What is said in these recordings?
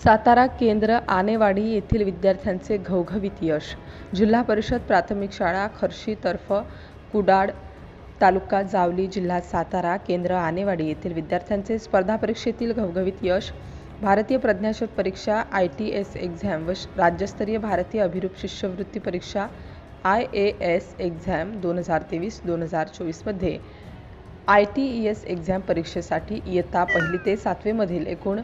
सातारा केंद्र आनेवाडी येथील विद्यार्थ्यांचे घवघवीत यश. जिल्हा परिषद प्राथमिक शाळा खर्शीतर्फ कुडाळ तालुका जावली जिल्हा सातारा केंद्र आनेवाडी येथील विद्यार्थ्यांचे स्पर्धा परीक्षेतील घवघवीत यश. भारतीय प्रज्ञाशोध परीक्षा आय टी एस एक्झॅम व राज्यस्तरीय भारतीय अभिरूप शिष्यवृत्ती परीक्षा आय ए एस एक्झॅम दोन हजार तेवीस दोन हजार चोवीसमध्ये I T E S exam परीक्षेसाठी इयत्ता पहिली ते सातवीमधील एकूण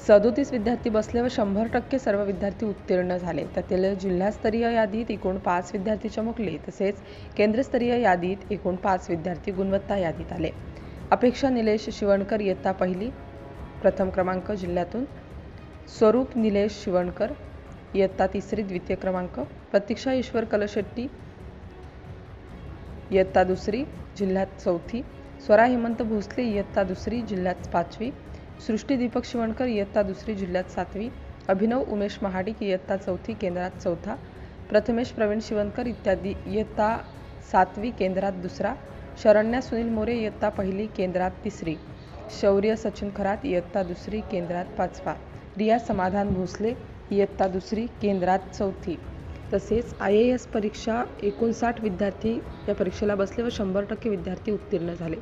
सदोतीस विद्यार्थी बसले व शंभर टक्के सर्व विद्यार्थी उत्तीर्ण झाले. त्यातील जिल्हास्तरीय यादीत एकूण पाच विद्यार्थी चमकले तसेच केंद्रस्तरीय यादीत एकूण पाच विद्यार्थी गुणवत्ता यादीत आले. अपेक्षा निलेश शिवणकर इयत्ता पहिली प्रथम क्रमांक जिल्ह्यातून. स्वरूप निलेश शिवणकर इयत्ता तिसरी द्वितीय क्रमांक. प्रतीक्षा ईश्वर कलशेट्टी इयत्ता दुसरी जिल्ह्यात चौथी. स्वरा हेमंत भोसले इयत्ता दुसरी जिल्ह्यात पाचवी. सृष्टी दीपक शिवणकर इयत्ता दुसरी जिल्ह्यात सातवी. अभिनव उमेश महाडिक इयत्ता चौथी केंद्रात चौथा. प्रथमेश प्रवीण शिवणकर इत्यादी. इयत्ता सातवी केंद्रात दुसरा. शरण्या सुनील मोरे इयत्ता पहिली केंद्रात तिसरी. शौर्य सचिन खरात इयत्ता दुसरी केंद्रात पाचवा. रिया समाधान भोसले इयत्ता दुसरी केंद्रात चौथी. तसेच आय ए एस परीक्षा एकोणसाठ विद्यार्थी या परीक्षेला बसले व शंभर टक्के विद्यार्थी उत्तीर्ण झाले.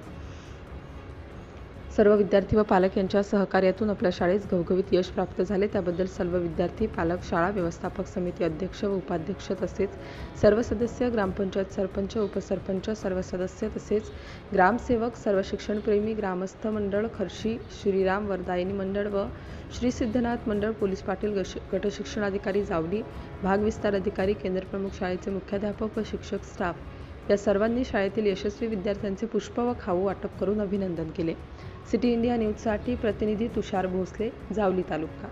सर्व विद्यार्थी व पालक यांच्या सहकार्यातून आपल्या शाळेस घवघवीत यश प्राप्त झाले. त्याबद्दल सर्व विद्यार्थी पालक शाळा व्यवस्थापक समिती अध्यक्ष व उपाध्यक्ष तसेच सर्व सदस्य ग्रामपंचायत सरपंच उपसरपंच सर्व सदस्य तसेच ग्रामसेवक सर्व शिक्षणप्रेमी ग्रामस्थ मंडळ खर्शी श्रीराम वरदायिनी मंडळ व श्री सिद्धनाथ मंडळ पोलीस पाटील गश गटशिक्षणाधिकारी जावली भागविस्तार अधिकारी केंद्रप्रमुख शाळेचे मुख्याध्यापक व शिक्षक स्टाफ. या सर्वांनी शाळेतील यशस्वी विद्यार्थ्यांचे पुष्प व खाऊ वाटप करून अभिनंदन केले. सिटी इंडिया न्यूजसाठी प्रतिनिधी तुषार भोसले जावली तालुका.